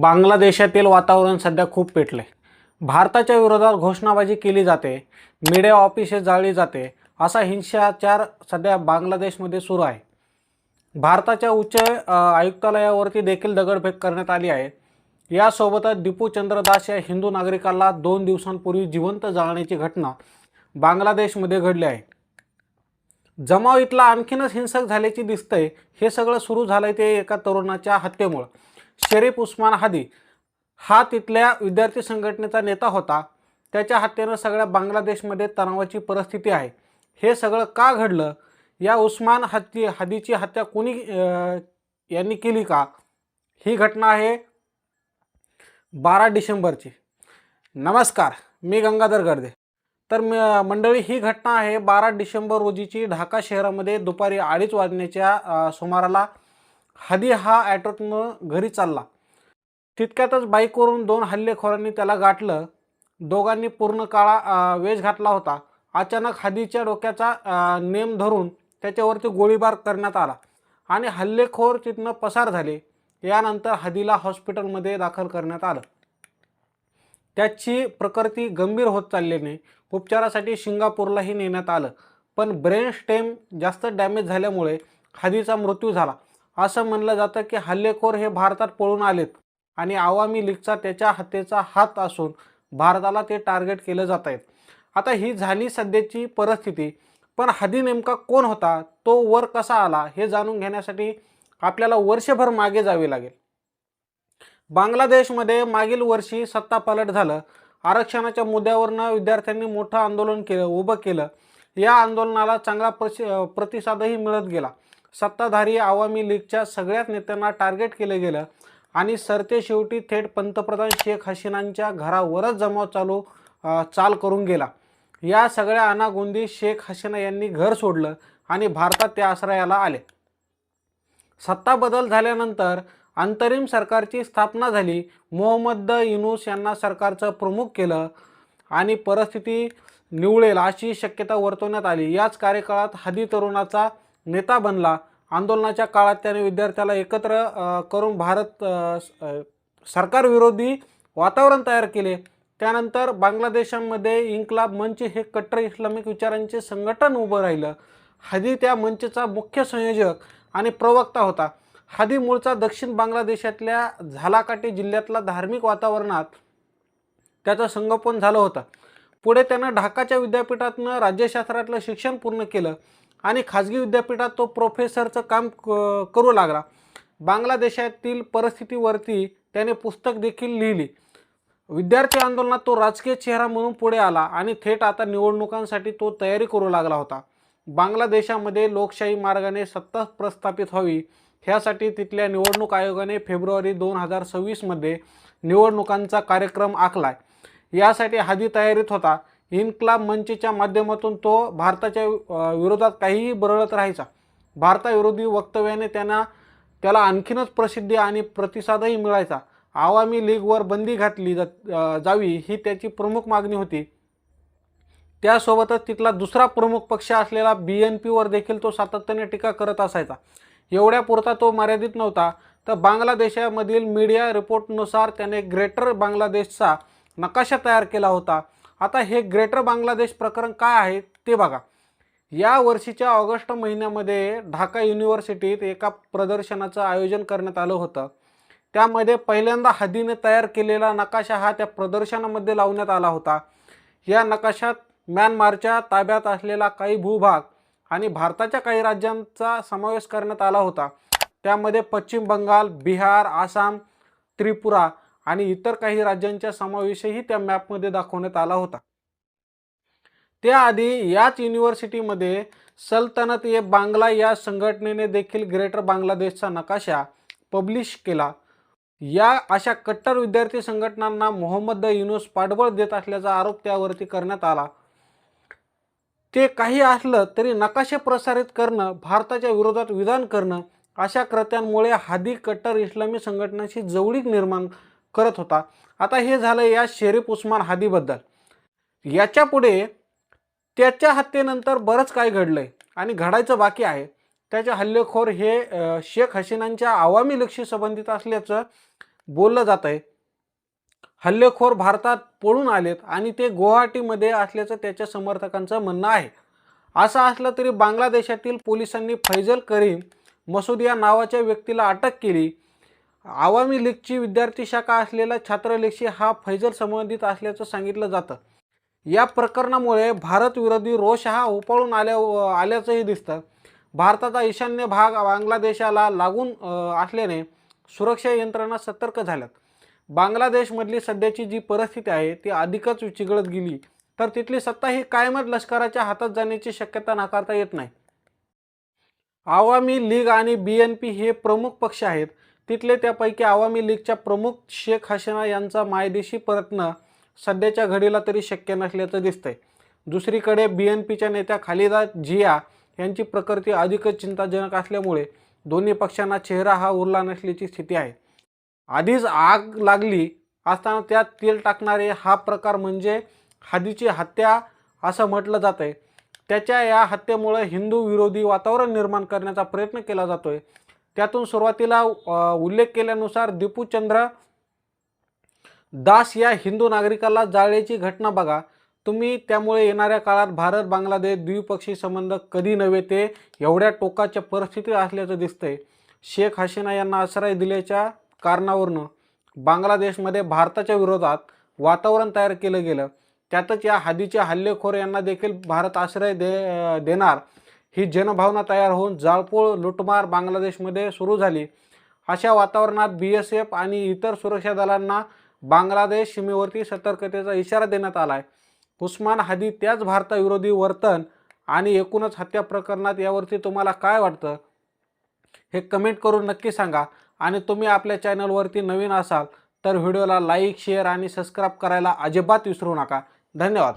बांगलादेशातील वातावरण सध्या खूप पेटले. भारताच्या विरोधात घोषणाबाजी केली जाते मीडिया ऑफिसे जाळली जाते असा हिंसाचार सध्या बांगलादेशमध्ये सुरू आहे. भारताच्या उच्च आयुक्तालयावरती देखील दगडफेक करण्यात आली आहे. यासोबतच दीपू चंद्र दास या हिंदू नागरिकाला दोन दिवसांपूर्वी जिवंत जाळण्याची घटना बांगलादेशमध्ये घडली आहे. जमाव इथला आणखीनच हिंसक झाल्याची दिसतंय हे सगळं सुरू झालंय ते एका तरुणाच्या हत्येमुळं. शरीफ उस्मान हादी हा तिथल्या विद्यार्थी संघटनेचा नेता होता. त्याच्या हत्येनं सगळ्या बांगलादेशमध्ये तणावाची परिस्थिती आहे. हे सगळं का घडलं? या उस्मान हत्ती हादीची हत्या कोणी यांनी केली का? ही घटना आहे बारा डिसेंबरची. नमस्कार मी गंगाधर गर्दे. तर म- मंडळी ही घटना आहे बारा डिसेंबर रोजीची ढाका शहरामध्ये दुपारी अडीच वाजण्याच्या सुमाराला. हदी हा ॲटोतनं घरी चालला. तितक्यातच बाईकवरून दोन हल्लेखोरांनी त्याला गाठलं. दोघांनी पूर्ण काळा वेश घातला होता. अचानक हदीच्या डोक्याचा नेम धरून त्याच्यावरती गोळीबार करण्यात आला आणि हल्लेखोर तिथनं पसार झाले. यानंतर हदीला हॉस्पिटलमध्ये दाखल करण्यात आलं. त्याची प्रकृती गंभीर होत चालल्याने उपचारासाठी सिंगापूरलाही नेण्यात आलं. पण ब्रेन स्टेम जास्त डॅमेज झाल्यामुळे हदीचा मृत्यू झाला. असं म्हणलं जातं की हल्लेखोर हे भारतात पळून आलेत आणि आवामी लीगचा त्याच्या हत्येचा हात असून भारताला ते टार्गेट केलं जात आहेत. आता ही झाली सध्याची परिस्थिती पण हदी नेमका कोण होता तो वर कसा आला हे जाणून घेण्यासाठी आपल्याला वर्षभर मागे जावे लागेल. बांगलादेशमध्ये मागील वर्षी सत्ता पलट झालं. आरक्षणाच्या मुद्द्यावरनं विद्यार्थ्यांनी मोठं आंदोलन केलं उभं केलं. या आंदोलनाला चांगला प्रसि प्रतिसादही मिळत गेला. सत्ताधारी आवामी लीगच्या सगळ्याच नेत्यांना टार्गेट केलं गेलं आणि सरते शेवटी थेट पंतप्रधान शेख हसीनांच्या घरावरच जमाव चालू चाल करून गेला. या सगळ्या अनागोंदी शेख हसीना यांनी घर सोडलं आणि भारतात ते आश्रयाला आले. सत्ता बदल झाल्यानंतर अंतरिम सरकारची स्थापना झाली. मोहम्मद युनूस यांना सरकारचं प्रमुख केलं आणि परिस्थिती निवळेल अशी शक्यता वर्तवण्यात आली. याच कार्यकाळात हदी तरुणाचा नेता बनला. आंदोलनाच्या काळात त्याने विद्यार्थ्याला एकत्र करून भारत सरकारविरोधी वातावरण तयार केले. त्यानंतर बांगलादेशामध्ये इन्कलाब मंच हे कट्टर इस्लामिक विचारांचे संघटन उभं राहिलं. हादी त्या मंचचा मुख्य संयोजक आणि प्रवक्ता होता. हादी मूळचा दक्षिण बांगलादेशातल्या झालाकाटी जिल्ह्यातला धार्मिक वातावरणात त्याचं संगोपन झालं होतं. पुढे त्यानं ढाकाच्या विद्यापीठातनं राज्यशास्त्रातलं शिक्षण पूर्ण केलं. आणि खाजगी विद्यापीठात तो प्रोफेसरचं काम क- करू लागला. बांगलादेशातील परिस्थितीवरती त्याने पुस्तक देखील लिहिली. विद्यार्थी आंदोलनात तो राजकीय चेहरा म्हणून पुढे आला आणि थेट आता निवडणुकांसाठी तो तयारी करू लागला होता. बांगलादेशामध्ये लोकशाही मार्गाने सत्ता प्रस्थापित व्हावी ह्यासाठी तिथल्या निवडणूक आयोगाने फेब्रुवारी दोन हजार सव्वीसमध्ये निवडणुकांचा कार्यक्रम आखलाय. यासाठी हादी तयारीत होता. इन्क्लाब मंचच्या माध्यमातून तो भारताच्या विरोधात काहीही बरळत राहायचा. भारताविरोधी वक्तव्याने त्यांना त्याला आणखीनच प्रसिद्धी आणि प्रतिसादही मिळायचा. आवामी लीगवर बंदी घातली जा जावी ही त्याची प्रमुख मागणी होती. त्यासोबतच तिथला दुसरा प्रमुख पक्ष असलेला बी एन पीवर देखील तो सातत्याने टीका करत असायचा. एवढ्यापुरता तो मर्यादित नव्हता. तर बांगलादेशामधील मीडिया रिपोर्टनुसार त्याने ग्रेटर बांगलादेशचा नकाशा तयार केला होता. आता हे ग्रेटर बांगलादेश प्रकरण काय आहे ते बघा. या वर्षीच्या ऑगस्ट महिन्यामध्ये ढाका युनिव्हर्सिटीत एका प्रदर्शनाचं आयोजन करण्यात आलं होतं. त्यामध्ये पहिल्यांदा हदीने तयार केलेला नकाशा हा त्या प्रदर्शनामध्ये लावण्यात आला होता. या नकाशात म्यानमारच्या ताब्यात असलेला काही भूभाग आणि भारताच्या काही राज्यांचा समावेश करण्यात आला होता. त्यामध्ये पश्चिम बंगाल बिहार आसाम त्रिपुरा आणि इतर काही राज्यांच्या समावेशही त्या मॅपमध्ये दाखवण्यात आला होता. त्याआधी याच युनिव्हर्सिटीमध्ये सल्तनत ए बांगला या संघटनेने देखील ग्रेटर बांगलादेशचा नकाशा पब्लिश केला. या अशा कट्टर विद्यार्थी संघटनांना मोहम्मद युनुस पाठबळ देत असल्याचा आरोप त्यावरती करण्यात आला. ते काही असलं तरी नकाशे प्रसारित करणं भारताच्या विरोधात विधान करणं अशा कृत्यांमुळे हादी कट्टर इस्लामी संघटनांशी जवळीक निर्माण करत होता. आता हे झालं या शेरीफ उस्मान हादीबद्दल याच्यापुढे त्याच्या हत्येनंतर बरंच काय घडलंय आणि घडायचं बाकी आहे. त्याचे हल्लेखोर हे शेख हसीनांच्या आवामी लक्षी संबंधित असल्याचं बोललं जात आहे हल्लेखोर भारतात पळून आलेत आणि ते गुवाहाटीमध्ये असल्याचं त्याच्या समर्थकांचं म्हणणं आहे. असं असलं तरी बांगलादेशातील पोलिसांनी फैजल करीम मसूद या नावाच्या व्यक्तीला अटक केली. आवामी लीगची विद्यार्थी शाखा असलेला छात्रलीगशी हा फैजल संबंधित असल्याचं सांगितलं जातं. या प्रकरणामुळे भारत विरोधी रोष हा उफाळून आल्या आल्याचंही दिसतं. भारताचा ईशान्य भाग बांगलादेशाला लागून असल्याने सुरक्षा यंत्रणा सतर्क झाल्यात. बांगलादेशमधली सध्याची जी परिस्थिती आहे ती अधिकच चिघळत गेली. तर तिथली सत्ता ही कायमच लष्कराच्या हातात जाण्याची शक्यता नाकारता येत नाही. आवामी लीग आणि बी एन पी हे प्रमुख पक्ष आहेत. तिथले त्यापैकी आवामी लीगच्या प्रमुख शेख हसीना यांचा मायदेशी परतणं सध्याच्या घडीला तरी शक्य नसल्याचं दिसतंय. दुसरीकडे बी एन पीच्या नेत्या खालिदा जिया यांची प्रकृती अधिकच चिंताजनक असल्यामुळे दोन्ही पक्षांना चेहरा हा उरला नसल्याची स्थिती आहे. आधीच आग लागली असताना त्यात तेल टाकणारे हा प्रकार म्हणजे हादीची हत्या असं म्हटलं जात आहे त्याच्या या हत्येमुळे हिंदू विरोधी वातावरण निर्माण करण्याचा प्रयत्न केला जातोय. त्यातून सुरुवातीला उल्लेख केल्यानुसार दीपूचंद्र दास या हिंदू नागरिकाला जाळल्याची घटना बघा. तुम्ही त्यामुळे येणाऱ्या काळात भारत बांगलादेश द्विपक्षी संबंध कधी नव्हे ते एवढ्या टोकाच्या परिस्थितीत असल्याचं दिसतंय. शेख हसीना यांना आश्रय दिल्याच्या कारणावरून बांगलादेशमध्ये भारताच्या विरोधात वातावरण तयार केलं गेलं. त्यातच या हादीचे हल्लेखोर यांना देखील भारत आश्रय दे देणार. ही जनभावना तयार होऊन जाळपोळ लुटमार बांगलादेशमध्ये सुरू झाली. अशा वातावरणात बी एस एफ आणि इतर सुरक्षा दलांना बांगलादेश सीमेवरती सतर्कतेचा इशारा देण्यात आला आहे उस्मान हादी त्याच भारताविरोधी वर्तन आणि एकूणच हत्या प्रकरणात यावरती तुम्हाला काय वाटतं? हे कमेंट करून नक्की सांगा. आणि तुम्ही आपल्या चॅनलवरती नवीन असाल तर व्हिडिओला लाईक शेअर आणि सबस्क्राईब करायला अजिबात विसरू नका. धन्यवाद.